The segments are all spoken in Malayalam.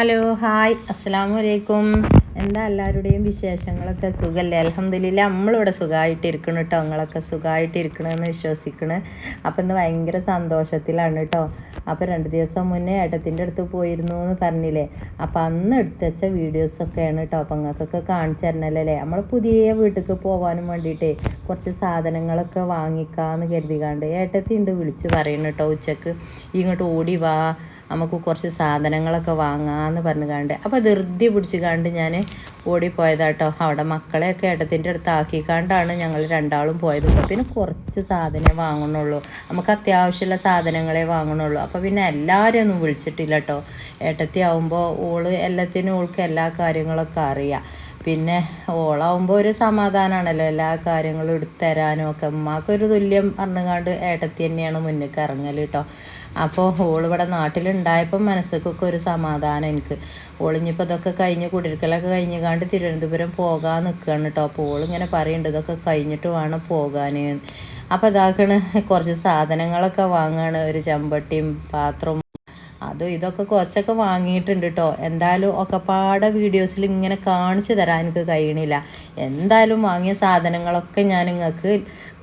Hello hi. അസ്സാം വലൈക്കും എന്താ എല്ലാവരുടെയും വിശേഷങ്ങളൊക്കെ? സുഖമല്ലേ അലഹമ്മദില്ല നമ്മളിവിടെ സുഖമായിട്ടിരിക്കണം കേട്ടോ നിങ്ങളൊക്കെ സുഖമായിട്ടിരിക്കണമെന്ന് വിശ്വസിക്കണ്. അപ്പം ഇന്ന് ഭയങ്കര സന്തോഷത്തിലാണ് കേട്ടോ അപ്പോൾ രണ്ട് ദിവസം മുന്നേ ഏട്ടത്തിന്റെ അടുത്ത് പോയിരുന്നു എന്ന് പറഞ്ഞില്ലേ? അപ്പോൾ അന്ന് എടുത്തുവച്ച വീഡിയോസൊക്കെയാണ് കേട്ടോ അപ്പം നിങ്ങൾക്കൊക്കെ കാണിച്ചു തരണല്ലേ നമ്മൾ പുതിയ വീട്ടിലേക്ക് പോകാനും വേണ്ടിയിട്ടേ കുറച്ച് സാധനങ്ങളൊക്കെ വാങ്ങിക്കാമെന്ന് കരുതികാണ്ട് ഏട്ടത്തി ഉണ്ട് വിളിച്ച് പറയുന്നു കേട്ടോ ഉച്ചയ്ക്ക്. ഇങ്ങോട്ട് ഓടി വാ. നമുക്ക് കുറച്ച് സാധനങ്ങളൊക്കെ വാങ്ങാമെന്ന് പറഞ്ഞു കണ്ട് അപ്പോൾ ധൃതി പിടിച്ച് കണ്ട് ഞാൻ ഓടിപ്പോയതാട്ടോ. അവിടെ മക്കളെയൊക്കെ ഏട്ടത്തിന്റെ അടുത്ത് ആക്കിക്കാണ്ടാണ് ഞങ്ങൾ രണ്ടാളും പോയത്. പിന്നെ കുറച്ച് സാധനമേ വാങ്ങണുള്ളൂ നമുക്ക് അത്യാവശ്യമുള്ള സാധനങ്ങളെ വാങ്ങണുള്ളൂ അപ്പോൾ പിന്നെ എല്ലാവരും ഒന്നും വിളിച്ചിട്ടില്ല കേട്ടോ ഏട്ടത്തി ആവുമ്പോൾ ഓൾ എല്ലാത്തിനും ഓൾക്ക് എല്ലാ കാര്യങ്ങളൊക്കെ അറിയാം. പിന്നെ ഓളാവുമ്പോൾ ഒരു സമാധാനമാണല്ലോ എല്ലാ കാര്യങ്ങളും എടുത്തു തരാനും ഒക്കെ. ഉമ്മാക്കൊരു തുല്യം പറഞ്ഞുകാണ്ട് ഏട്ടത്തി തന്നെയാണ് മുന്നിൽ ഇറങ്ങൽ കേട്ടോ അപ്പോൾ ഓളിവിടെ നാട്ടിലുണ്ടായപ്പം മനസ്സൊക്കെ ഒരു സമാധാനം എനിക്ക്. ഓളിഞ്ഞിപ്പോൾ ഇതൊക്കെ കഴിഞ്ഞ് കുടിരിക്കലൊക്കെ കഴിഞ്ഞ് കണ്ട് തിരുവനന്തപുരം പോകാൻ നിൽക്കുകയാണ് കേട്ടോ അപ്പോൾ ഓളിങ്ങനെ പറയുന്നുണ്ട് ഇതൊക്കെ കഴിഞ്ഞിട്ട് വേണം പോകാൻ അപ്പോൾ ഇതാക്കണ് കുറച്ച് സാധനങ്ങളൊക്കെ വാങ്ങുകയാണ് ഒരു ചെമ്പട്ടിയും പാത്രവും അതും ഇതൊക്കെ കുറച്ചൊക്കെ വാങ്ങിയിട്ടുണ്ട് കേട്ടോ എന്തായാലും ഒക്കെ ഒക്കെപ്പാടെ വീഡിയോസിൽ ഇങ്ങനെ കാണിച്ചു തരാൻ എനിക്ക് കഴിയണില്ല. എന്തായാലും വാങ്ങിയ സാധനങ്ങളൊക്കെ ഞാൻ നിങ്ങൾക്ക്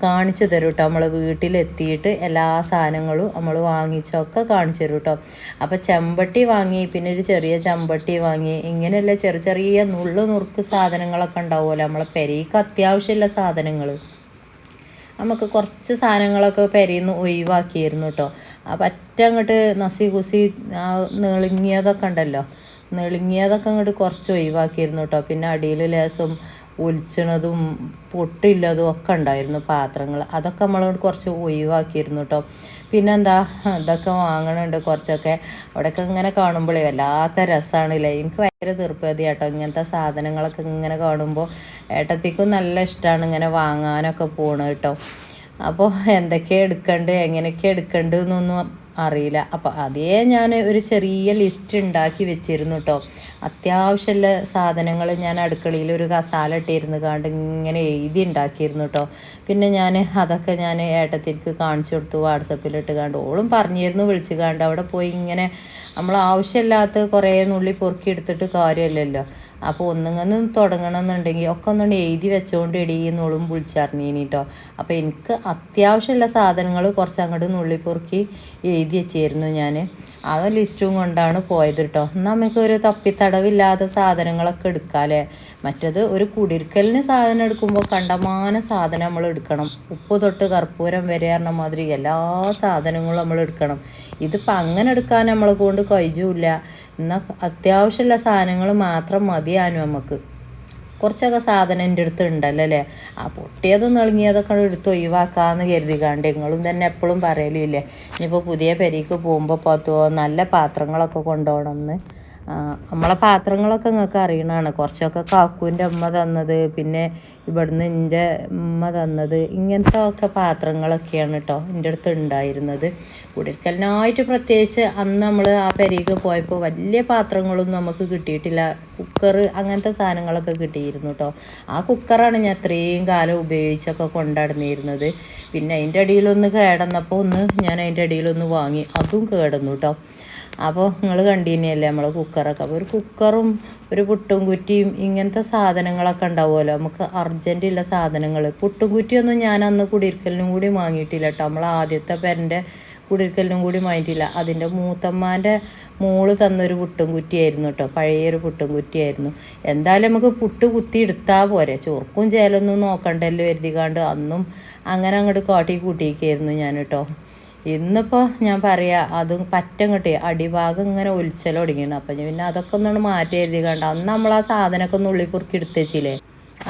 കാണിച്ചു തരും കേട്ടോ നമ്മൾ വീട്ടിലെത്തിയിട്ട് എല്ലാ സാധനങ്ങളും നമ്മൾ വാങ്ങിച്ചൊക്കെ കാണിച്ചു തരും കേട്ടോ അപ്പോൾ ചെമ്പട്ടി വാങ്ങി പിന്നെ ഒരു ചെറിയ ചെമ്പട്ടി വാങ്ങി ഇങ്ങനെയുള്ള ചെറിയ ചെറിയ നുള്ളു നുറുക്ക് സാധനങ്ങളൊക്കെ ഉണ്ടാവുമല്ലോ. നമ്മളെ പെരയ്ക്ക് അത്യാവശ്യമുള്ള സാധനങ്ങൾ നമുക്ക് കുറച്ച് സാധനങ്ങളൊക്കെ പെരയിൽ നിന്ന് ഒഴിവാക്കിയിരുന്നു കേട്ടോ പറ്റ അങ്ങോട്ട് നസി കുസി ആ നീളിങ്ങിയതൊക്കെ ഉണ്ടല്ലോ. നീളിങ്ങിയതൊക്കെ അങ്ങോട്ട് കുറച്ച് ഒഴിവാക്കിയിരുന്നു കേട്ടോ പിന്നെ അടിയിൽ ലേസം ഒലിച്ചണതും പൊട്ടില്ലതും ഒക്കെ ഉണ്ടായിരുന്നു പാത്രങ്ങൾ. അതൊക്കെ നമ്മളോട് കുറച്ച് ഒഴിവാക്കിയിരുന്നു കേട്ടോ പിന്നെന്താ ഇതൊക്കെ വാങ്ങണുണ്ട് കുറച്ചൊക്കെ. അവിടെയൊക്കെ ഇങ്ങനെ കാണുമ്പോഴേ വല്ലാത്ത രസമാണല്ലേ എനിക്ക് ഭയങ്കര തീർപ്പതി കേട്ടോ ഇങ്ങനത്തെ സാധനങ്ങളൊക്കെ ഇങ്ങനെ കാണുമ്പോൾ. ഏട്ടത്തിക്കും നല്ല ഇഷ്ടമാണ് ഇങ്ങനെ വാങ്ങാനൊക്കെ പോണത് കേട്ടോ അപ്പോൾ എന്തൊക്കെ എടുക്കണ്ട് എങ്ങനെയൊക്കെ എടുക്കണ്ട് എന്നൊന്നും അറിയില്ല. അപ്പോൾ അതേ ഞാൻ ഒരു ചെറിയ ലിസ്റ്റ് ഉണ്ടാക്കി വെച്ചിരുന്നു കേട്ടോ അത്യാവശ്യമുള്ള സാധനങ്ങൾ ഞാൻ അടുക്കളയിൽ ഒരു കസാല ഇട്ടിരുന്ന് കണ്ട് ഇങ്ങനെ എഴുതി ഉണ്ടാക്കിയിരുന്നു കേട്ടോ പിന്നെ ഞാൻ അതൊക്കെ ഞാൻ ഏട്ടത്തിക്ക് കാണിച്ചു കൊടുത്തു വാട്സപ്പിലിട്ട് കണ്ട്. ഓളും പറഞ്ഞിരുന്നു വിളിച്ച് കണ്ട്. അവിടെ പോയി ഇങ്ങനെ നമ്മൾ ആവശ്യമില്ലാത്ത കുറേ നുള്ളി പൊറുക്കി എടുത്തിട്ട് കാര്യമല്ലല്ലോ അപ്പോൾ ഒന്നുങ്ങന്ന് തുടങ്ങണമെന്നുണ്ടെങ്കിൽ ഒക്കെ ഒന്നുകൊണ്ട് എഴുതി വെച്ചുകൊണ്ട് ഇടിയെന്നോളും വിളിച്ചറിഞ്ഞീനി കേട്ടോ അപ്പോൾ എനിക്ക് അത്യാവശ്യമുള്ള സാധനങ്ങൾ കുറച്ച് അങ്ങോട്ട് നുള്ളിപ്പൊറുക്കി എഴുതി വെച്ചിരുന്നു ഞാൻ ആ ലിസ്റ്റും കൊണ്ടാണ് പോയത് കേട്ടോ എന്നാൽ നമുക്ക് ഒരു തപ്പിത്തടവില്ലാത്ത സാധനങ്ങളൊക്കെ എടുക്കാമല്ലേ മറ്റത് ഒരു കുടിരിക്കലിന് സാധനം എടുക്കുമ്പോൾ കണ്ടമാന സാധനം നമ്മൾ എടുക്കണം. ഉപ്പ് തൊട്ട് കർപ്പൂരം വരെ പറഞ്ഞ മാതിരി എല്ലാ സാധനങ്ങളും നമ്മൾ എടുക്കണം. ഇതിപ്പോൾ അങ്ങനെ എടുക്കാൻ നമ്മളെ കൊണ്ട് കഴിച്ചില്ല എന്നാൽ അത്യാവശ്യമുള്ള സാധനങ്ങൾ മാത്രം മതിയാനും നമുക്ക് കുറച്ചൊക്കെ സാധനം എന്റെ അടുത്ത് ഉണ്ടല്ലോ അല്ലേ? ആ പൊട്ടിയതും നെളുങ്ങിയതൊക്കെ എടുത്ത് ഒഴിവാക്കാമെന്ന് കരുതി കണ്ട് നിങ്ങളും തന്നെ എപ്പോഴും പറയലില്ലേ? ഇനിയിപ്പോൾ പുതിയ പെരീക്ക് പോകുമ്പോൾ പോകത്തുവോ നല്ല പാത്രങ്ങളൊക്കെ കൊണ്ടുപോകണമെന്ന് നമ്മളെ പാത്രങ്ങളൊക്കെ നിങ്ങൾക്ക് അറിയണതാണ്. കുറച്ചൊക്കെ കാക്കുവിന്റെ അമ്മ തന്നത് പിന്നെ ഇവിടുന്ന് എന്റെ അമ്മ തന്നത് ഇങ്ങനത്തെ ഒക്കെ പാത്രങ്ങളൊക്കെയാണ് കേട്ടോ എന്റെ അടുത്ത് ഉണ്ടായിരുന്നത് കുടിക്കലിനായിട്ട് പ്രത്യേകിച്ച് അന്ന് നമ്മൾ ആ പെരയ്ക്ക് പോയപ്പോൾ വലിയ പാത്രങ്ങളൊന്നും നമുക്ക് കിട്ടിയിട്ടില്ല. കുക്കർ അങ്ങനത്തെ സാധനങ്ങളൊക്കെ കിട്ടിയിരുന്നു കേട്ടോ ആ കുക്കറാണ് ഞാൻ ഇത്രയും കാലം ഉപയോഗിച്ചൊക്കെ കൊണ്ടാടുന്നിരുന്നത്. പിന്നെ അതിന്റെ അടിയിലൊന്ന് കേടന്നപ്പോൾ ഒന്ന് ഞാൻ അതിന്റെ അടിയിലൊന്ന് വാങ്ങി. അതും കേടന്നു കേട്ടോ അപ്പോൾ നിങ്ങൾ കണ്ടീനിയല്ലേ നമ്മൾ കുക്കറൊക്കെ അപ്പോൾ ഒരു കുക്കറും ഒരു പുട്ടും കുറ്റിയും ഇങ്ങനത്തെ സാധനങ്ങളൊക്കെ ഉണ്ടാവുമല്ലോ? നമുക്ക് അർജന്റുള്ള സാധനങ്ങൾ പുട്ടും കുറ്റിയൊന്നും ഞാൻ അന്ന് കുടിയിരിക്കലിനും കൂടി വാങ്ങിയിട്ടില്ല കേട്ടോ നമ്മൾ ആദ്യത്തെ പേരന്റെ കുടിയിരിക്കലിനും കൂടി വാങ്ങിയിട്ടില്ല. അതിന്റെ മൂത്തമ്മാന്റെ മോൾ തന്നൊരു പുട്ടും കുറ്റിയായിരുന്നു കേട്ടോ പഴയൊരു പുട്ടും കുറ്റിയായിരുന്നു. എന്തായാലും നമുക്ക് പുട്ട് കുത്തി എടുത്താൽ പോരെ. ചോർക്കും ചേലൊന്നും നോക്കണ്ടല്ലോ കരുതിക്കാണ്ട് അന്നും അങ്ങനെ അങ്ങോട്ട് കാട്ടി കൂട്ടിയിരിക്കായിരുന്നു ഞാൻ കേട്ടോ ഇന്നിപ്പോൾ ഞാൻ പറയാ അത് പറ്റം കിട്ടി. അടിഭാഗം ഇങ്ങനെ ഒലിച്ചൽ തുടങ്ങിയാണ്. അപ്പം പിന്നെ അതൊക്കെ ഒന്നാണ് മാറ്റി എഴുതി കണ്ട. അന്ന് നമ്മൾ ആ സാധനമൊക്കെ ഒന്ന് ഉള്ളി പൊറുക്കി എടുത്തേച്ചില്ലേ?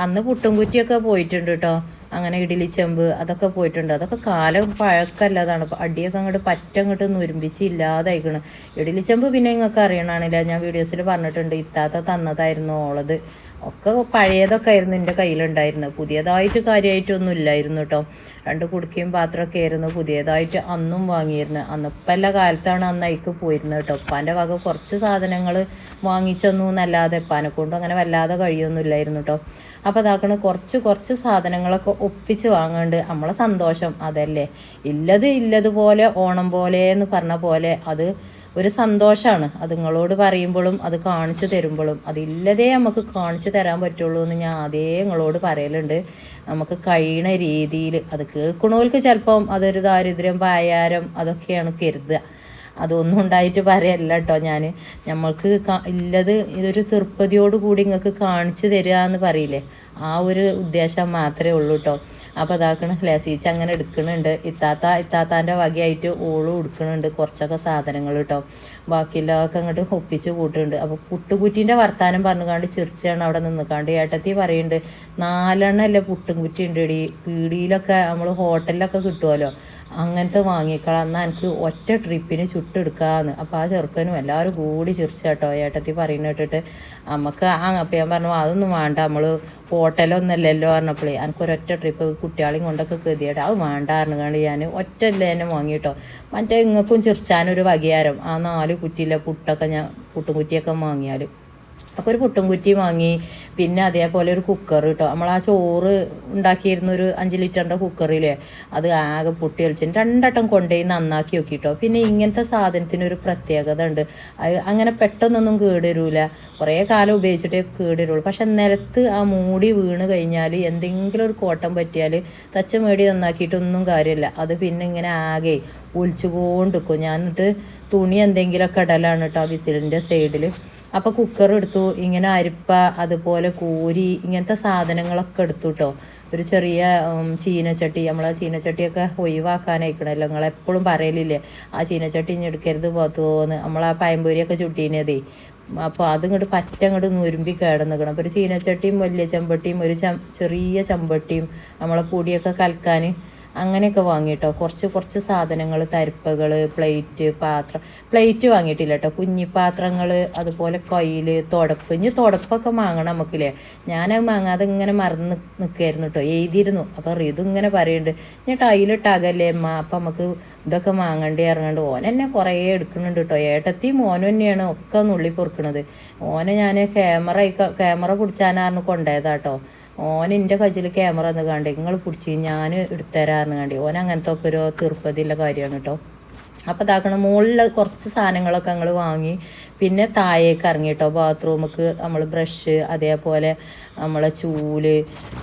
അന്ന് പുട്ടും കുറ്റിയൊക്കെ പോയിട്ടുണ്ട് കേട്ടോ അങ്ങനെ ഇഡലി ചെമ്പ് അതൊക്കെ പോയിട്ടുണ്ട്. അതൊക്കെ കാലം പഴക്കല്ലതാണ്. അടിയൊക്കെ അങ്ങോട്ട് പറ്റം അങ്ങോട്ട് നുരുമ്പിച്ച് ഇല്ലാതായിക്കണം. ഇഡ്ഡലി ചെമ്പ് പിന്നെ നിങ്ങൾക്ക് അറിയണാണില്ല. ഞാൻ വീഡിയോസിൽ പറഞ്ഞിട്ടുണ്ട്. ഇത്താത്ത തന്നതായിരുന്നു ഓളത്. ഒക്കെ പഴയതൊക്കെ ആയിരുന്നു എന്റെ കയ്യിലുണ്ടായിരുന്നത്. പുതിയതായിട്ട് കാര്യമായിട്ടൊന്നും ഇല്ലായിരുന്നു കേട്ടോ രണ്ട് കുടുക്കയും പാത്രമൊക്കെ ആയിരുന്നു പുതിയതായിട്ട് അന്നും വാങ്ങിയിരുന്നത്. അന്ന് ഇപ്പം കാലത്താണ് അന്ന് അയക്ക് പോയിരുന്നത് കേട്ടോ ഉപ്പാന്റെ വക കുറച്ച് സാധനങ്ങൾ വാങ്ങിച്ചൊന്നും എന്നല്ലാതെ ഉപ്പാനെ കൊണ്ട് അങ്ങനെ വല്ലാതെ കഴിയൊന്നും ഇല്ലായിരുന്നു കേട്ടോ അപ്പോൾ അതാക്കണ കുറച്ച് കുറച്ച് സാധനങ്ങളൊക്കെ ഒപ്പിച്ച് വാങ്ങാണ്ട് നമ്മളെ സന്തോഷം അതല്ലേ? ഇല്ലത് ഇല്ലതുപോലെ ഓണം പോലെ എന്ന് പറഞ്ഞ പോലെ അത് ഒരു സന്തോഷമാണ് അത് നിങ്ങളോട് പറയുമ്പോഴും അത് കാണിച്ചു തരുമ്പോഴും അതില്ലതേ നമുക്ക് കാണിച്ചു തരാൻ പറ്റുള്ളൂ എന്ന് ഞാൻ അതേ നിങ്ങളോട് പറയലുണ്ട്. നമുക്ക് കഴിയണ രീതിയിൽ അത് കേൾക്കണോൽക്ക് ചിലപ്പം അതൊരു ദാരിദ്ര്യം പായാരം അതൊക്കെയാണ് കരുതുക. അതൊന്നും ഉണ്ടായിട്ട് പറയല്ല കേട്ടോ ഞാൻ നമ്മൾക്ക് ഇല്ലത് ഇതൊരു തൃപ്പതിയോട് കൂടി നിങ്ങൾക്ക് കാണിച്ചു തരിക എന്ന് പറയില്ലേ? ആ ഒരു ഉദ്ദേശം മാത്രമേ ഉള്ളൂ കേട്ടോ. അപ്പോൾ അതാക്കണ ലസീച്ച് അങ്ങനെ എടുക്കണുണ്ട്. ഇത്താത്ത ഇത്താത്താന്റെ വകയായിട്ട് ഓളും എടുക്കണുണ്ട് കുറച്ചൊക്കെ സാധനങ്ങൾ കേട്ടോ ബാക്കിയുള്ളതൊക്കെ അങ്ങോട്ട് ഒപ്പിച്ച് കൂട്ടുന്നുണ്ട് അപ്പോൾ പുട്ടുകുറ്റീന്റെ വർത്താനം പറഞ്ഞുകൊണ്ട് ചിരിച്ചാണ് അവിടെ നിന്നിക്കാണ്ട് ഏട്ടത്തി പറയുന്നുണ്ട് നാലെണ്ണല്ലേ പുട്ടുംകുറ്റി ഉണ്ട് ഇടി പീടിയിലൊക്കെ നമ്മൾ ഹോട്ടലിലൊക്കെ കിട്ടുമല്ലോ അങ്ങനത്തെ വാങ്ങിക്കളാം എന്നാൽ എനിക്ക് ഒറ്റ ട്രിപ്പിന് ചുട്ടെടുക്കാമെന്ന് അപ്പോൾ ആ ചെറുക്കനും എല്ലാവരും കൂടി ചിരിച്ചു കേട്ടോ. ഏട്ടത്തി പറയുന്ന കേട്ടിട്ട് നമുക്ക് അപ്പം ഞാൻ പറഞ്ഞു അതൊന്നും വേണ്ട. നമ്മൾ ഹോട്ടലൊന്നല്ലല്ലോ പറഞ്ഞപ്പോഴേ എനിക്കൊരൊറ്റ ട്രിപ്പ് കുട്ടികളെയും കൊണ്ടൊക്കെ കരുതിയിട്ട് അത് വേണ്ട പറഞ്ഞുകൊണ്ട് ഞാൻ ഒറ്റ തന്നെ വാങ്ങിയിട്ടോ മറ്റേ ഇങ്ങക്കും ചിരിച്ചാനൊരു വകയാരം. ആ നാല് കുറ്റിയിലെ പുട്ടൊക്കെ ഞാൻ പുട്ടും കുറ്റിയൊക്കെ വാങ്ങിയാൽ അപ്പോൾ ഒരു പുട്ടും കുറ്റി വാങ്ങി. പിന്നെ അതേപോലെ ഒരു കുക്കർ കേട്ടോ നമ്മൾ ആ ചോറ് ഉണ്ടാക്കിയിരുന്ന ഒരു അഞ്ച് ലിറ്ററിന്റെ കുക്കറില്ലേ അത് ആകെ പൊട്ടി വലിച്ചിട്ട് രണ്ടട്ടം കൊണ്ടുപോയി നന്നാക്കി നോക്കിട്ടോ. പിന്നെ ഇങ്ങനത്തെ സാധനത്തിന് ഒരു പ്രത്യേകത ഉണ്ട്. അങ്ങനെ പെട്ടെന്നൊന്നും കേടരൂല. കുറേ കാലം ഉപയോഗിച്ചിട്ടേ കേടുവരുള്ളൂ പക്ഷെ നിലത്ത് ആ മൂടി വീണ് കഴിഞ്ഞാൽ എന്തെങ്കിലും ഒരു കോട്ടം പറ്റിയാൽ തച്ച മേടി നന്നാക്കിയിട്ടൊന്നും കാര്യമില്ല അത് പിന്നെ ഇങ്ങനെ ആകെ ഒലിച്ചുകൊണ്ടിരിക്കും. ഞാൻ എന്നിട്ട് തുണി എന്തെങ്കിലുമൊക്കെ ഇടലാണ് കേട്ടോ ആ വിസിലിന്റെ സൈഡിൽ അപ്പോൾ കുക്കർ എടുത്തു ഇങ്ങനെ അരിപ്പ അതുപോലെ കോരി ഇങ്ങനത്തെ സാധനങ്ങളൊക്കെ എടുത്തു കേട്ടോ ഒരു ചെറിയ ചീനച്ചട്ടി നമ്മൾ ആ ചീനച്ചട്ടിയൊക്കെ ഒഴിവാക്കാനായിക്കണല്ലോ നിങ്ങൾ എപ്പോഴും പറയലില്ലേ ആ ചീനച്ചട്ടി ഇനി എടുക്കരുത് പോകുന്നു നമ്മൾ ആ പയമ്പൊരിയൊക്കെ ചുട്ടീനതേ. അപ്പോൾ അതിങ്ങോട്ട് പറ്റ അങ്ങോട്ട് നുരുമ്പി കിടന്നിക്കണം. അപ്പോൾ ഒരു ചീനച്ചട്ടിയും വലിയ ചെമ്പട്ടിയും ഒരു ചെറിയ ചെമ്പട്ടിയും നമ്മളെ പൊടിയൊക്കെ കലക്കാൻ അങ്ങനെയൊക്കെ വാങ്ങിയിട്ടോ കുറച്ച് കുറച്ച് സാധനങ്ങൾ തരിപ്പകൾ പ്ലേറ്റ് പാത്രം. പ്ലേറ്റ് വാങ്ങിയിട്ടില്ല കേട്ടോ കുഞ്ഞിപ്പാത്രങ്ങൾ അതുപോലെ കയ്യിൽ തുടപ്പ്. ഇനി തുടപ്പൊക്കെ വാങ്ങണം നമുക്കില്ലേ? ഞാനത് വാങ്ങാതെ ഇങ്ങനെ മറന്ന് നിൽക്കായിരുന്നു കേട്ടോ എഴുതിയിരുന്നു. അപ്പോൾ റിതു ഇങ്ങനെ പറയുന്നുണ്ട് ഞാൻ ടൈലിട്ടാകല്ലേ അമ്മ? അപ്പം നമുക്ക് ഇതൊക്കെ വാങ്ങേണ്ടി ഇറങ്ങണ്ട് ഓൻ എന്നെ കുറേ എടുക്കുന്നുണ്ട് കേട്ടോ ഏട്ടത്തി മോനും തന്നെയാണ് ഒക്കെ നുള്ളി പൊറുക്കണത്. ഓനെ ഞാൻ ക്യാമറ ക്യാമറ പിടിച്ചാനായിരുന്നു കൊണ്ടുപോയതാട്ടോ ഓൻ എന്റെ കയ്യിൽ ക്യാമറ എന്ന് കണ്ടേ നിങ്ങൾ പിടിച്ച് ഞാൻ എടുത്തരാന്ന് കണ്ടി. ഓൻ അങ്ങനത്തെ ഒക്കെ ഒരു തീർപ്പതിയുള്ള കാര്യമാണ് കേട്ടോ അപ്പോൾ ഇതാക്കണം മുകളിൽ കുറച്ച് സാധനങ്ങളൊക്കെ ഞങ്ങൾ വാങ്ങി പിന്നെ താഴേക്ക് ഇറങ്ങി കേട്ടോ ബാത്റൂമിക്ക് നമ്മൾ ബ്രഷ് അതേപോലെ നമ്മളെ ചൂൽ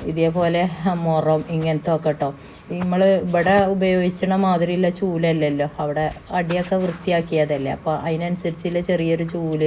ഇതേപോലെ മുറം ഇങ്ങനത്തെ ഒക്കെ കേട്ടോ നമ്മൾ ഇവിടെ ഉപയോഗിച്ചണ മാതിരിയുള്ള ചൂലല്ലല്ലോ. അവിടെ അടിയൊക്കെ വൃത്തിയാക്കിയതല്ലേ. അപ്പോൾ അതിനനുസരിച്ചുള്ള ചെറിയൊരു ചൂൽ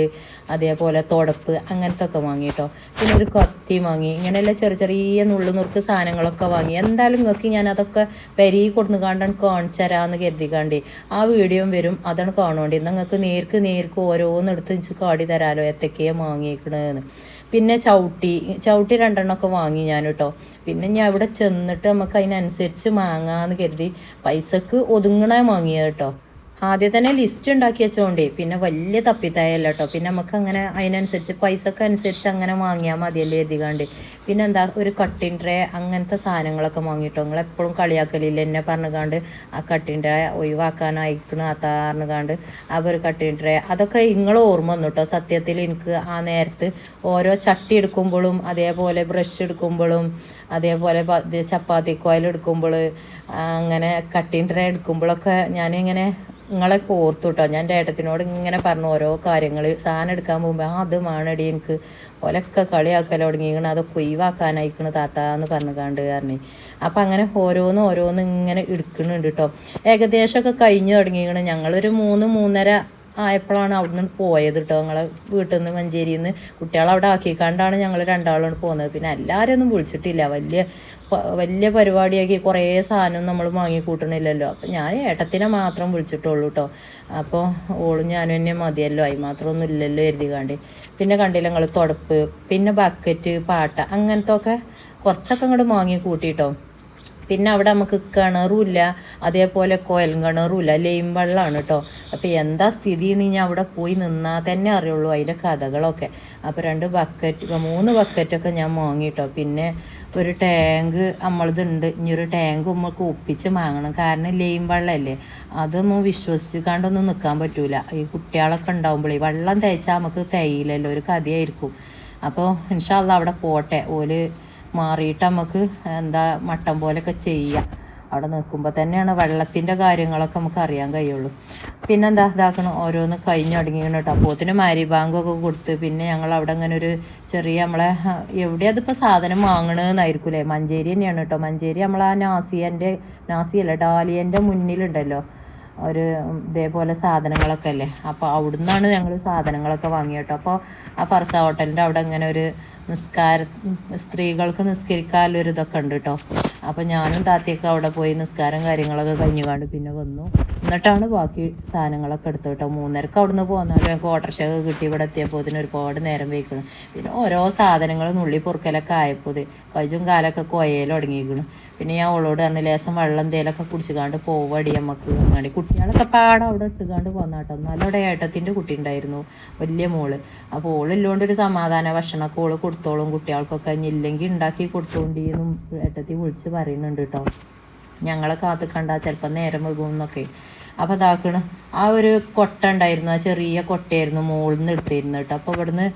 അതേപോലെ തുടപ്പ് അങ്ങനത്തെ ഒക്കെ വാങ്ങി കേട്ടോ പിന്നെ ഒരു കത്തി വാങ്ങി ഇങ്ങനെയുള്ള ചെറിയ ചെറിയ നുള്ളു നുറുക്ക് സാധനങ്ങളൊക്കെ വാങ്ങി. എന്തായാലും നിങ്ങൾക്ക് ഞാൻ അതൊക്കെ പെരി കൊടുന്ന് കാണ്ടാണ് കാണിച്ചു തരാമെന്ന് കരുതിക്കാണ്ടി ആ വീഡിയോയും വരും അതാണ് കാണുവേണ്ടി. നിങ്ങൾക്ക് നേർക്ക് നേർക്ക് ഓരോന്നെടുത്ത് കാടി തരാലോ എത്തൊക്കെയാണ് വാങ്ങിയേക്കണതെന്ന് പിന്നെ ചവിട്ടി ചവിട്ടി രണ്ടെണ്ണമൊക്കെ വാങ്ങി ഞാൻ കേട്ടോ പിന്നെ ഞാൻ അവിടെ ചെന്നിട്ട് നമുക്ക് അതിനനുസരിച്ച് വാങ്ങാമെന്ന് കരുതി പൈസക്ക് ഒതുങ്ങണേ വാങ്ങിയത് കേട്ടോ. ആദ്യം തന്നെ ലിസ്റ്റ് ഉണ്ടാക്കി വെച്ചോണ്ടേ. പിന്നെ വലിയ തപ്പിത്തായല്ല കേട്ടോ പിന്നെ നമുക്ക് അങ്ങനെ അതിനനുസരിച്ച് പൈസക്ക് അനുസരിച്ച് അങ്ങനെ വാങ്ങിയാൽ മതിയല്ലേ എഴുതികാണ്ട് പിന്നെ എന്താ ഒരു കട്ടിൻ ട്രേ അങ്ങനത്തെ സാധനങ്ങളൊക്കെ വാങ്ങിയിട്ടോ നിങ്ങൾ എപ്പോഴും കളിയാക്കലില്ല എന്നെ പറഞ്ഞുകാണ്ട് ആ കട്ടിൻ ട്രേ ഒഴിവാക്കാനായിക്കണ് അത്താറിനുകാണ്ട് ആ ഒരു കട്ടിൻ ട്രേ അതൊക്കെ നിങ്ങൾ ഓർമ്മ വന്നു കേട്ടോ സത്യത്തിൽ എനിക്ക് ആ നേരത്ത് ഓരോ ചട്ടി എടുക്കുമ്പോഴും അതേപോലെ ബ്രഷ് എടുക്കുമ്പോഴും അതേപോലെ ചപ്പാത്തി കോയിലെടുക്കുമ്പോൾ അങ്ങനെ കട്ടിൻ ട്രേ എടുക്കുമ്പോഴൊക്കെ ഞാനിങ്ങനെ നിങ്ങളെ ഓർത്തു കേട്ടോ ഞാൻ ഏട്ടത്തിനോട് ഇങ്ങനെ പറഞ്ഞു ഓരോ കാര്യങ്ങൾ സാധനം എടുക്കാൻ പോകുമ്പോൾ ആ അത് മാണടി എനിക്ക്. ഓലൊക്കെ കളിയാക്കൽ തുടങ്ങിയിരിക്കണം. അതൊക്കെ ഒഴിവാക്കാനായിക്കണ് താത്ത എന്ന് പറഞ്ഞു. കണ്ട് കാരണം അപ്പം അങ്ങനെ ഓരോന്ന് ഓരോന്ന് ഇങ്ങനെ എടുക്കുന്നുണ്ട് കേട്ടോ ഏകദേശമൊക്കെ കഴിഞ്ഞു തുടങ്ങിയിരിക്കണം. ഞങ്ങളൊരു മൂന്ന് മൂന്നര ആയപ്പോഴാണ് അവിടെ നിന്ന് പോയത് കേട്ടോ ഞങ്ങളെ വീട്ടിൽ നിന്ന് മഞ്ചേരിയിൽ നിന്ന് കുട്ടികളെ അവിടെ ആക്കിക്കാണ്ടാണ് ഞങ്ങൾ രണ്ടാളും പോകുന്നത് പിന്നെ എല്ലാവരും ഒന്നും വിളിച്ചിട്ടില്ല. വലിയ വലിയ പരിപാടിയാക്കി കുറേ സാധനം നമ്മൾ വാങ്ങി കൂട്ടണില്ലല്ലോ അപ്പം ഞാൻ ഏട്ടത്തിനെ മാത്രം വിളിച്ചിട്ടുള്ളൂ കേട്ടോ അപ്പോൾ ഓളും ഞാനും എന്നെ മതിയല്ലോ. അതിന് മാത്രമൊന്നും ഇല്ലല്ലോ എഴുതികാണ്ട് പിന്നെ കണ്ടില്ല ഞങ്ങൾ തുടപ്പ് പിന്നെ ബക്കറ്റ് പാട്ട അങ്ങനത്തെ ഒക്കെ കുറച്ചൊക്കെ അങ്ങോട്ട് വാങ്ങി കൂട്ടിട്ടോ പിന്നെ അവിടെ നമുക്ക് കിണറുമില്ല അതേപോലെ കോയൽ കിണറുമില്ല ലൈം വെള്ളമാണ് കേട്ടോ അപ്പോൾ എന്താ സ്ഥിതി എന്ന് ഞാൻ അവിടെ പോയി നിന്നാൽ തന്നെ അറിയുള്ളൂ അതിന്റെ കഥകളൊക്കെ. അപ്പോൾ രണ്ട് ബക്കറ്റ് മൂന്ന് ബക്കറ്റൊക്കെ ഞാൻ വാങ്ങി കേട്ടോ പിന്നെ ഒരു ടാങ്ക് നമ്മളതുണ്ട്. ഇനി ഒരു ടാങ്ക് നമുക്ക് ഒപ്പിച്ച് വാങ്ങണം. കാരണം ലൈം വെള്ളമല്ലേ. അതൊന്നും വിശ്വസിച്ച് കണ്ടൊന്നും നിൽക്കാൻ പറ്റൂല. ഈ കുട്ടികളൊക്കെ ഈ വെള്ളം തേച്ചാൽ നമുക്ക് തേയില്ലല്ലോ. ഒരു കഥയായിരിക്കും. അപ്പോൾ ഇൻഷാല്ല അവിടെ പോട്ടെ. ഓൽ മാറിയിട്ട് നമുക്ക് എന്താ മട്ടം പോലെയൊക്കെ ചെയ്യാം. അവിടെ നിൽക്കുമ്പോൾ തന്നെയാണ് വെള്ളത്തിന്റെ കാര്യങ്ങളൊക്കെ നമുക്ക് അറിയാൻ കഴിയുള്ളൂ. പിന്നെന്താ ഇതാക്കണം ഓരോന്ന് കഴിഞ്ഞൊടുങ്ങിയാണ് കേട്ടോ. അപ്പോത്തിന് മാരി ബാങ്കൊക്കെ കൊടുത്ത് പിന്നെ ഞങ്ങൾ അവിടെ അങ്ങനെ ഒരു ചെറിയ നമ്മളെ എവിടെയാ അതിപ്പോൾ സാധനം വാങ്ങണമെന്നായിരിക്കും അല്ലേ മഞ്ചേരി തന്നെയാണ് കേട്ടോ. മഞ്ചേരി നമ്മളാ നാസിയന്റെ നാസിയല്ല ഡാലിയന്റെ മുന്നിലുണ്ടല്ലോ. ഒരു ഇതേപോലെ സാധനങ്ങളൊക്കെ അല്ലേ? അപ്പോൾ അവിടുന്നാണ് ഞങ്ങൾ സാധനങ്ങളൊക്കെ വാങ്ങിയത് അപ്പോൾ ആ പർസ ഹോട്ടലിന്റെ അവിടെ ഇങ്ങനെ ഒരു നിസ്കാര സ്ത്രീകൾക്ക് നിസ്കരിക്കാനുള്ള ഒരു ഇതൊക്കെ ഉണ്ട് കേട്ടോ. അപ്പോൾ ഞാനും താത്തയൊക്കെ അവിടെ പോയി നിസ്കാരം കാര്യങ്ങളൊക്കെ കഴിഞ്ഞുകൊണ്ട് പിന്നെ വന്നു. എന്നിട്ടാണ് ബാക്കി സാധനങ്ങളൊക്കെ എടുത്തു കേട്ടോ. മൂന്നരക്ക് അവിടുന്ന് പോന്നാലും ഞങ്ങൾക്ക് ഓട്ടർഷൊക്കെ കിട്ടി. ഇവിടെ എത്തിയപ്പോൾ ഇതിന് ഒരുപാട് നേരം വയ്ക്കണം പിന്നെ ഓരോ സാധനങ്ങൾ നുള്ളി പൊറുക്കലൊക്കെ ആയപ്പോൾ കൈജും കാലൊക്കെ കൊയയിൽ തുടങ്ങിയിരിക്കണം. പിന്നെ ഞാൻ അവളോട് പറഞ്ഞു ലേശം വെള്ളം എന്തേലൊക്കെ കുടിച്ചുകാണ്ട് പോവടി നമുക്ക് അങ്ങനെ കുട്ടികളൊക്കെ പാടം അവിടെ ഇട്ടുകാണ്ട് പോന്നാട്ടോ എന്നാലും അവിടെ ഏട്ടത്തിന്റെ കുട്ടി ഉണ്ടായിരുന്നു വലിയ മോൾ. അപ്പോൾ ഓളില്ലോണ്ട് ഒരു സമാധാന ഭക്ഷണമൊക്കെ ഓൾ കൊടുത്തോളും കുട്ടികൾക്കൊക്കെ. ഇല്ലെങ്കിൽ ഉണ്ടാക്കി കൊടുത്തോണ്ടിന്നും ഏട്ടത്തി വിളിച്ച് പറയുന്നുണ്ട് കേട്ടോ. ഞങ്ങളെ കാത്ത് കണ്ടാൽ ചിലപ്പോൾ നേരം വെകും എന്നൊക്കെ അപ്പോൾ അതാക്കണ് ആ ഒരു കൊട്ട ഉണ്ടായിരുന്നു. ആ ചെറിയ കൊട്ടയായിരുന്നു മുകളിൽ നിന്ന് എടുത്തിരുന്നു കേട്ടോ. അപ്പോൾ ഇവിടുന്ന്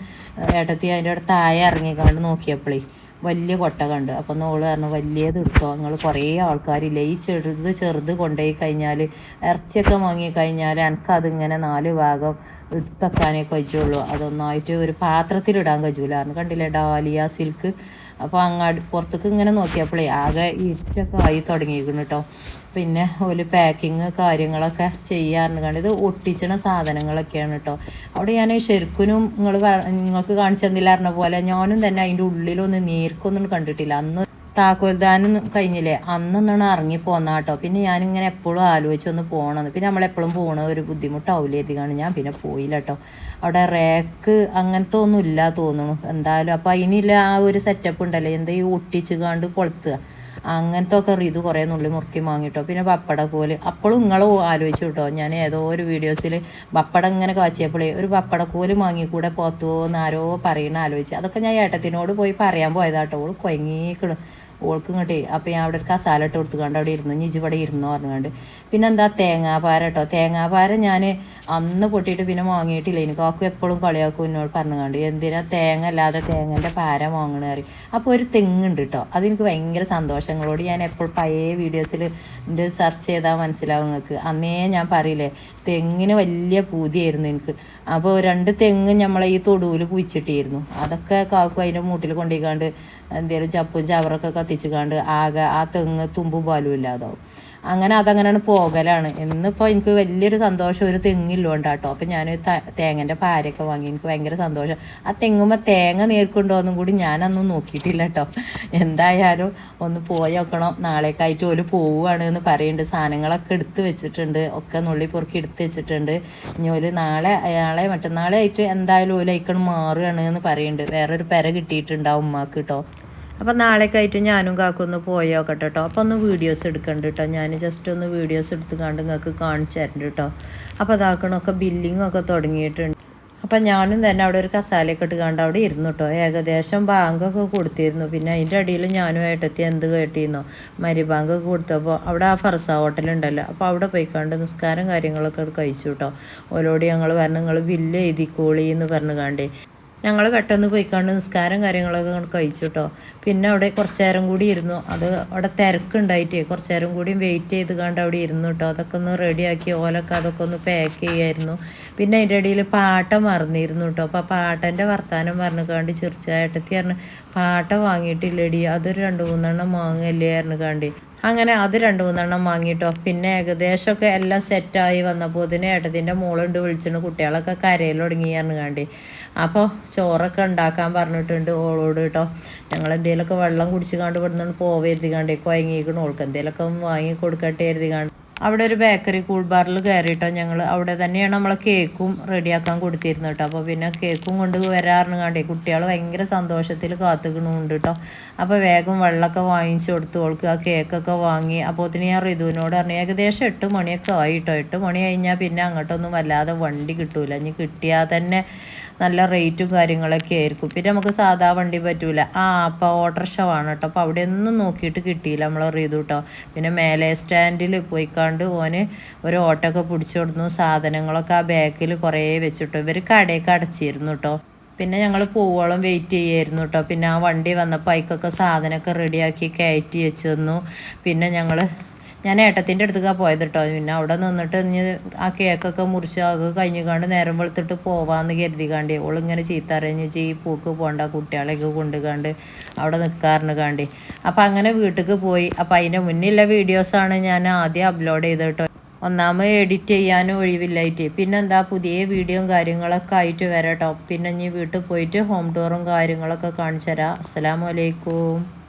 ഏട്ടത്തി അതിന്റെ അവിടെ താഴെ ഇറങ്ങിക്കാണ്ട് നോക്കിയപ്പോഴേ വലിയ കൊട്ട കണ്ട്. അപ്പം നോൾ പറഞ്ഞു വലിയത് എടുത്തോ? നിങ്ങൾ കുറേ ആൾക്കാരില്ലേ. ഈ ചെറുത് ചെറുത് കൊണ്ടുപോയി കഴിഞ്ഞാൽ ഇറച്ചിയൊക്കെ വാങ്ങി കഴിഞ്ഞാൽ എനിക്കതിങ്ങനെ നാല് ഭാഗം എടുത്തക്കാനേ കഴിച്ചുള്ളൂ. അതൊന്നായിട്ട് ഒരു പാത്രത്തിലിടാൻ കഴിയൂല. കാരണം കണ്ടില്ലേ ഡാലിയ സിൽക്ക് അപ്പോൾ അങ്ങാടി പുറത്തേക്ക് ഇങ്ങനെ നോക്കിയപ്പോഴേ ആകെ ഇരുട്ടൊക്കെ ആയി തുടങ്ങിയിരിക്കുന്നു കേട്ടോ പിന്നെ ഒരു പാക്കിങ് കാര്യങ്ങളൊക്കെ ചെയ്യാറുണ്ട്. ഇത് ഒട്ടിച്ചണ സാധനങ്ങളൊക്കെയാണ് കേട്ടോ അവിടെ ഞാൻ ശരിക്കും നിങ്ങൾ നിങ്ങൾക്ക് കാണിച്ചു തന്നില്ലായിരുന്ന പോലെ ഞാനും തന്നെ അതിന്റെ ഉള്ളിലൊന്നും നേർക്കൊന്നും കണ്ടിട്ടില്ല. അന്ന് താക്കോൽദാനം കഴിഞ്ഞില്ലേ? അന്നൊന്നാണ് ഇറങ്ങി പോന്നാ കേട്ടോ പിന്നെ ഞാനിങ്ങനെ എപ്പോഴും ആലോചിച്ചൊന്ന് പോകണമെന്ന് പിന്നെ നമ്മളെപ്പോഴും പോകണ ഒരു ബുദ്ധിമുട്ടാവില്ല എത്തിക്കാണ് ഞാൻ പിന്നെ പോയില്ല കേട്ടോ അവിടെ റേക്ക് അങ്ങനത്തെ ഒന്നും ഇല്ല തോന്നുന്നു. എന്തായാലും അപ്പോൾ അതിനില്ല ആ ഒരു സെറ്റപ്പ് ഉണ്ടല്ലോ. എന്താ ഈ ഒട്ടിച്ച് കണ്ട് കൊളുത്തുക. അങ്ങനത്തെ ഒക്കെ ഇത് കുറേ നുള്ളി മുറുക്കി വാങ്ങിട്ടോ പിന്നെ പപ്പട കോൽ. അപ്പോഴും നിങ്ങൾ ആലോചിച്ചു കേട്ടോ ഞാൻ ഏതോ ഒരു വീഡിയോസിൽ പപ്പടം ഇങ്ങനെ കാച്ചിയപ്പോഴേ ഒരു പപ്പട കോൽ വാങ്ങിക്കൂടെ പോത്തുവോ എന്ന് ആരോ പറയണ ആലോചിച്ച്. അതൊക്കെ ഞാൻ ഏട്ടത്തിനോട് പോയി പറയാൻ പോയതാട്ടോ ഓൾ കൊയങ്ങിക്കണ് ഓൾക്ക് ഇങ്ങോട്ടേ അപ്പോൾ ഞാൻ അവിടെ ഒരു കസാല ഇട്ട് കൊടുത്തുകൊണ്ട് അവിടെ ഇരുന്നു. ഇനി ഇവിടെ ഇരുന്നു പറഞ്ഞുകൊണ്ട് പിന്നെ എന്താ തേങ്ങാപ്പാര കേട്ടോ തേങ്ങാപ്പാര ഞാൻ അന്ന് പൊട്ടിയിട്ട് പിന്നെ വാങ്ങിയിട്ടില്ല. എനിക്ക് ആക്കും എപ്പോഴും കളിയാക്കും എന്നോട് പറഞ്ഞുകൊണ്ട് എന്തിനാ തേങ്ങ അല്ലാതെ തേങ്ങന്റെ പാര വാങ്ങണ കറി അപ്പോൾ ഒരു തെങ്ങുണ്ട് കേട്ടോ അതെനിക്ക് ഭയങ്കര സന്തോഷങ്ങളോട് ഞാൻ എപ്പോൾ പഴയ വീഡിയോസിൽ എന്റെ സെർച്ച് ചെയ്താൽ മനസ്സിലാവും നിങ്ങൾക്ക് അന്നേ ഞാൻ പറയില്ലേ തെങ്ങിന് വലിയ പൂതിയായിരുന്നു എനിക്ക്. അപ്പോൾ രണ്ട് തെങ്ങ് നമ്മളെ ഈ തൊടുവിൽ കുഴിച്ചിട്ടിരുന്നു. അതൊക്കെ കാക്കും അതിന്റെ മൂട്ടിൽ കൊണ്ടുപോയിക്കാണ്ട് എന്തെങ്കിലും ചപ്പും ചവറൊക്കെ കത്തിച്ച് കാണ്ട് ആകെ ആ തെങ്ങ് തുമ്പും പാലും ഇല്ലാതാവും. അങ്ങനെ അതങ്ങനെയാണ് പോകലാണ്. ഇന്നിപ്പോൾ എനിക്ക് വലിയൊരു സന്തോഷം ഒരു തെങ്ങില്ലോണ്ടാട്ടോ. അപ്പം ഞാൻ തേങ്ങന്റെ പാരയൊക്കെ വാങ്ങി. എനിക്ക് ഭയങ്കര സന്തോഷം. ആ തെങ്ങുമ്പോൾ തേങ്ങ നേർക്കുണ്ടോയെന്നും കൂടി ഞാനൊന്നും നോക്കിയിട്ടില്ല കേട്ടോ എന്തായാലും ഒന്ന് പോയി നോക്കണം. നാളേക്കായിട്ട് ഓൽ പോവുകയാണ് എന്ന് പറയുന്നുണ്ട് സാധനങ്ങളൊക്കെ എടുത്ത് വെച്ചിട്ടുണ്ട്. ഒക്കെ നുള്ളി പൊറുക്കി എടുത്ത് വെച്ചിട്ടുണ്ട്. ഇനി ഒരു നാളെ അയാളെ മറ്റന്നാളെ ആയിട്ട് എന്തായാലും ഓൽ അയക്കണം മാറുകയാണ് എന്ന് പറയുന്നുണ്ട് വേറൊരു പെര കിട്ടിയിട്ടുണ്ടാവും ഉമ്മാക്ക് കേട്ടോ അപ്പം നാളേക്ക് ആയിട്ട് ഞാനും കാക്കൊന്ന് പോയോക്കട്ടെ കേട്ടോ അപ്പോൾ ഒന്ന് വീഡിയോസ് എടുക്കണ്ട കേട്ടോ ഞാൻ ജസ്റ്റ് ഒന്ന് വീഡിയോസ് എടുത്ത് കണ്ട് നിങ്ങൾക്ക് കാണിച്ചു തരണ്ട് കേട്ടോ അപ്പോൾ അതാക്കണമൊക്കെ ബില്ലിങ്ങൊക്കെ തുടങ്ങിയിട്ടുണ്ട്. അപ്പം ഞാനും തന്നെ അവിടെ ഒരു കസാലയൊക്കെ ഇട്ട് കണ്ട് അവിടെ ഇരുന്നു കേട്ടോ ഏകദേശം ബാങ്കൊക്കെ കൊടുത്തിരുന്നു. പിന്നെ അതിന്റെ അടിയിൽ ഞാനും ഏട്ടത്തി എന്ത് കേട്ടിരുന്നോ മരി ബാങ്കൊക്കെ കൊടുത്തപ്പോൾ അവിടെ ആ ഫർസ ഹോട്ടലുണ്ടല്ലോ അപ്പോൾ അവിടെ പോയി പോയിക്കാണ്ട് നിസ്കാരം കാര്യങ്ങളൊക്കെ കഴിച്ചു കേട്ടോ ഓരോട് ഞങ്ങൾ പറഞ്ഞു നിങ്ങൾ ബില്ല് എഴുതിക്കോളി എന്ന് പറഞ്ഞു കാണ്ടേ ഞങ്ങൾ പെട്ടെന്ന് പോയിക്കാണ്ട് നിസ്കാരം കാര്യങ്ങളൊക്കെ കഴിച്ചു കേട്ടോ പിന്നെ അവിടെ കുറച്ച് നേരം കൂടി ഇരുന്നു. അത് അവിടെ തിരക്കുണ്ടായിട്ടേ കുറച്ച് നേരം കൂടി വെയിറ്റ് ചെയ്ത് കണ്ട് അവിടെ ഇരുന്നു കേട്ടോ അതൊക്കെ ഒന്ന് റെഡിയാക്കി ഓലൊക്കെ അതൊക്കെ ഒന്ന് പാക്ക് ചെയ്യായിരുന്നു. പിന്നെ അതിന്റെ ഇടയിൽ പാട്ട മറന്നിരുന്നു കേട്ടോ അപ്പോൾ പാട്ടന്റെ വർത്താനം പറഞ്ഞു കാണ്ട് ചിരിച്ചായിട്ടത്തി പറഞ്ഞു പാട്ട വാങ്ങിയിട്ടില്ലടി. അതൊരു രണ്ട് മൂന്നെണ്ണം വാങ്ങല്ലേ ആയിരുന്നു കാണ്ടി. അങ്ങനെ അത് രണ്ട് മൂന്നെണ്ണം വാങ്ങിട്ടോ. പിന്നെ ഏകദേശമൊക്കെ എല്ലാം സെറ്റായി വന്നപ്പോൾ ഇതിന് ഏട്ടത്തിന്റെ മോളുണ്ട് വിളിച്ചിട്ട് കുട്ടികളൊക്കെ കരയിൽ തുടങ്ങിയായിരുന്നു കണ്ടി. അപ്പോൾ ചോറൊക്കെ ഉണ്ടാക്കാൻ പറഞ്ഞിട്ടുണ്ട് ഓളോട് കേട്ടോ. ഞങ്ങൾ എന്തെങ്കിലുമൊക്കെ വെള്ളം കുടിച്ച് കണ്ട് ഇവിടുന്ന് പോവരുതി കണ്ടേ. കുഴങ്ങിക്കണം ഓൾക്ക് എന്തെങ്കിലുമൊക്കെ വാങ്ങി കൊടുക്കട്ടെ എഴുതി കണ്ട്. അവിടെ ഒരു ബേക്കറി കൂൾ ബാറിൽ കയറിയിട്ടോ ഞങ്ങൾ അവിടെ തന്നെയാണ് നമ്മളെ കേക്കും റെഡിയാക്കാൻ കൊടുത്തിരുന്നത് കേട്ടോ അപ്പോൾ പിന്നെ കേക്കും കൊണ്ട് വരാറിന് കണ്ടേ കുട്ടികൾ ഭയങ്കര സന്തോഷത്തിൽ കാത്തുക്കണുണ്ട് കേട്ടോ അപ്പോൾ വേഗം വെള്ളമൊക്കെ വാങ്ങിച്ചു കൊടുത്തു. ഓൾക്ക് ആ കേക്കൊക്കെ വാങ്ങി. അപ്പോൾ ഒത്തിരി ഞാൻ ഋതുവിനോട് പറഞ്ഞു ഏകദേശം എട്ട് മണിയൊക്കെ ആയിട്ടോ എട്ട് മണി കഴിഞ്ഞാൽ പിന്നെ അങ്ങോട്ടൊന്നും വല്ലാതെ വണ്ടി കിട്ടൂല. ഇനി കിട്ടിയാൽ തന്നെ നല്ല റേറ്റും കാര്യങ്ങളൊക്കെ ആയിരിക്കും. പിന്നെ നമുക്ക് സാധാ വണ്ടി പറ്റൂല. ആ അപ്പോൾ ഓട്ടോറിക്ഷ വേണം കേട്ടോ അപ്പോൾ അവിടെ ഒന്നും നോക്കിയിട്ട് കിട്ടിയില്ല നമ്മൾ റീതു കേട്ടോ പിന്നെ മേലെ സ്റ്റാൻഡിൽ പോയിക്കാണ്ട് ഓന് ഒരു ഓട്ടോ ഒക്കെ പിടിച്ചു കൊടുന്നു സാധനങ്ങളൊക്കെ ആ ബാക്കിൽ കുറേ വെച്ചിട്ടോ. ഇവർ കടയൊക്കെ അടച്ചിരുന്നു കേട്ടോ പിന്നെ ഞങ്ങൾ പോവോളം വെയിറ്റ് ചെയ്യായിരുന്നു കേട്ടോ പിന്നെ ആ വണ്ടി വന്നപ്പോൾ അതിക്കൊക്കെ സാധനമൊക്കെ റെഡിയാക്കി കയറ്റി വെച്ചു തന്നു. പിന്നെ ഞങ്ങൾ ഞാൻ ഏട്ടത്തിന്റെ അടുത്തേക്കാണ് പോയത് കേട്ടോ പിന്നെ അവിടെ നിന്നിട്ട് ഇനി ആ കേക്കൊക്കെ മുറിച്ച് അത് കഴിഞ്ഞുകൊണ്ട് നേരം വെളുത്തിട്ട് പോവാന്ന് കരുതികാണ്ട് ഓളിങ്ങനെ ഇങ്ങനെ അറിഞ്ഞ് ഈ പൂക്ക് പോണ്ട കുട്ടികളെയൊക്കെ കൊണ്ടുകാണ്ട് അവിടെ നിൽക്കാറുണ്ട് കാണ്ടി. അപ്പം അങ്ങനെ വീട്ടിലേക്ക് പോയി. അപ്പം അതിന്റെ മുന്നിലുള്ള വീഡിയോസാണ് ഞാൻ ആദ്യം അപ്ലോഡ് ചെയ്തത് കേട്ടോ ഒന്നാമത് എഡിറ്റ് ചെയ്യാനും ഒഴിവില്ലായിട്ട്. പിന്നെന്താ പുതിയ വീഡിയോയും കാര്യങ്ങളൊക്കെ ആയിട്ട് വരാം കേട്ടോ പിന്നെ ഇനി വീട്ടിൽ പോയിട്ട് ഹോം ടൂറും കാര്യങ്ങളൊക്കെ കാണിച്ചു തരാം. അസ്സലാമലൈക്കും